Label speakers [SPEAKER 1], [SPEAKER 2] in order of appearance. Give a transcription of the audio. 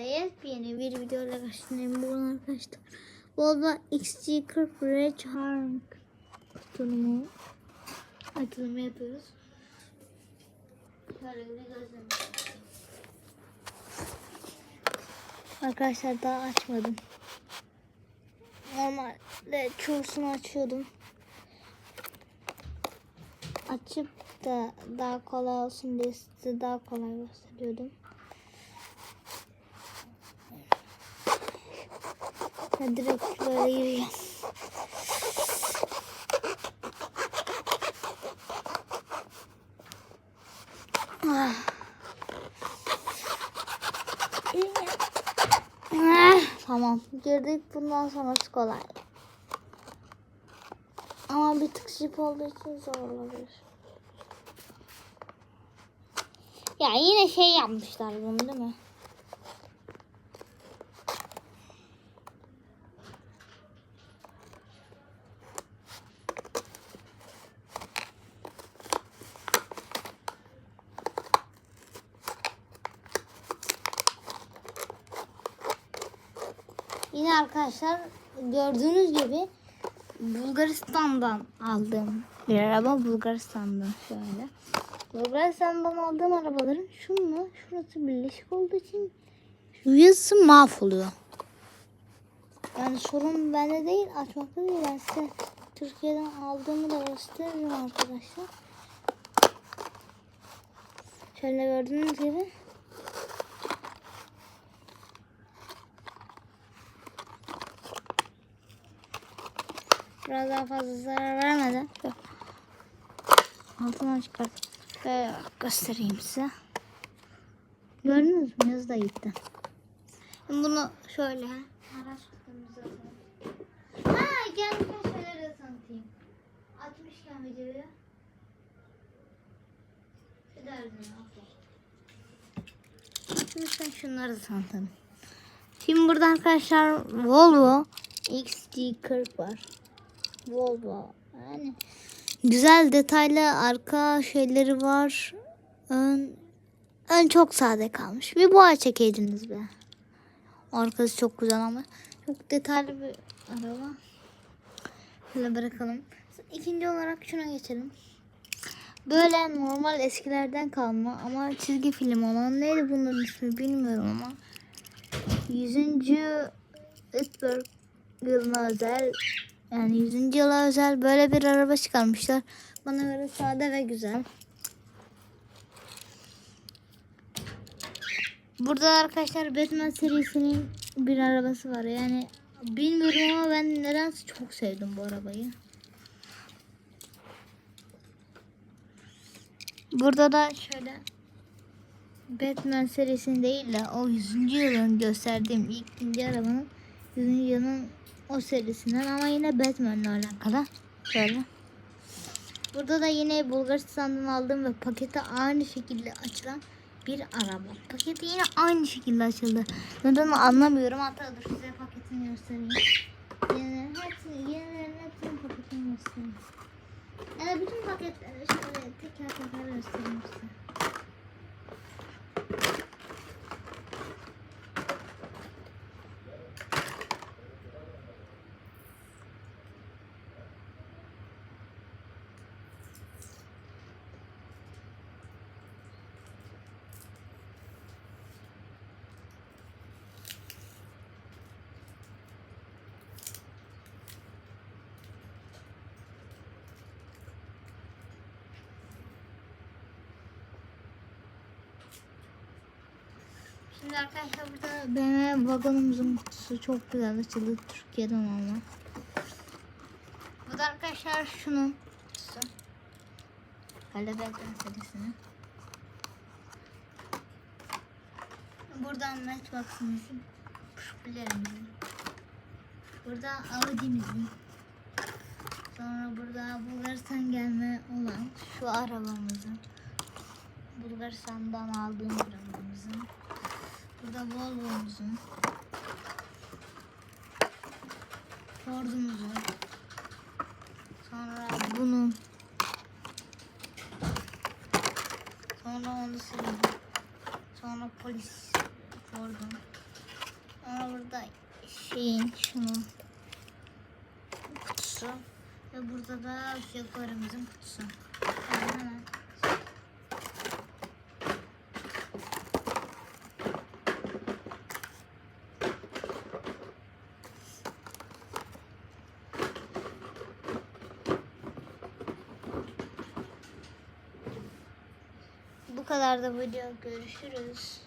[SPEAKER 1] yepyeni bir videoyla karşınızdayım bugün arkadaşlar. Volvo XC40 Red Harm kutumu açılımı yapıyoruz. Arkadaşlar daha açmadım. Normalde çoğusunu açıyordum. Açıp da daha kolay olsun diye size daha kolay gösteriyordum. Ben direkt. Ah. Ah, Tamam. Girdik bundan sonrası kolay. Ama bir tık jip olduğu için zor olabilir. Ya yine şey yapmışlar bunu değil mi? Yine arkadaşlar gördüğünüz gibi Bulgaristan'dan aldığım bir araba Bulgaristan'dan şöyle. Bulgaristan'dan aldığım arabaların şununla şurası birleşik olduğu için yazısı mahvoluyor. Yani sorun bende değil açmakta değil. Ben size Türkiye'den aldığımı da gösteririm arkadaşlar. Şöyle gördüğünüz gibi Biraz daha fazla zarar vermeden. Şöyle. Altından çıkart. Şöyle göstereyim size. Gördünüz mü? Yazı da gitti. Şimdi bunu şöyle. Ha gelmişken şeyleri de tanıtayım. Atmışken videoyu. Şu derdini okey. Atmışken şunları da tanıtalım. Şimdi burada arkadaşlar Volvo XC40 var. Volvo. Yani güzel detaylı arka şeyleri var. Ön, ön çok sade kalmış. Bir boğa çekeydiniz be. Arkası çok güzel ama çok detaylı bir araba. Şöyle bırakalım. İkinci olarak şuna geçelim. Böyle normal eskilerden kalma ama çizgi film olan neydi bunların ismi bilmiyorum ama 100. Iceberg yılına özel yani 100. yıla özel böyle bir araba çıkarmışlar. Bana göre sade ve güzel. Burada arkadaşlar Batman serisinin bir arabası var. Yani bilmiyorum ama ben nedense çok sevdim bu arabayı. Burada da şöyle Batman serisinin değil de o 100. yılın gösterdiğim ilk ikinci arabanın 100. yılın o serisinden ama yine Batman'le alakalı. Şöyle. Burada da yine Bulgaristan'dan aldığım ve paketi aynı şekilde açılan bir araba. Paketi yine aynı şekilde açıldı. Neden anlamıyorum. Hatta dur size paketini göstereyim. Yine hepsini, yenilerin paketini göstereyim. Yani bütün paketleri şöyle teker teker göstereyim size. Şimdi arkadaşlar burada BMW vagonumuzun kutusu çok güzel açıldı Türkiye'den ama. Bu da arkadaşlar şunun kutusu. Kalebekten serisinin. Buradan Matchbox'ımızın şüphelerimizin. Burada Audi'mizin. Sonra burada Bulgaristan gelme olan şu arabamızın. Bulgaristan'dan aldığım arabamızın. Burada Volvo'muzun. Ford'umuzun. Sonra bunun. Sonra Honda Civic. Sonra polis Ford'un. şeyin şunun kutusu. Ve burada da Jaguar'ımızın kutusu. Kadar da video. Görüşürüz.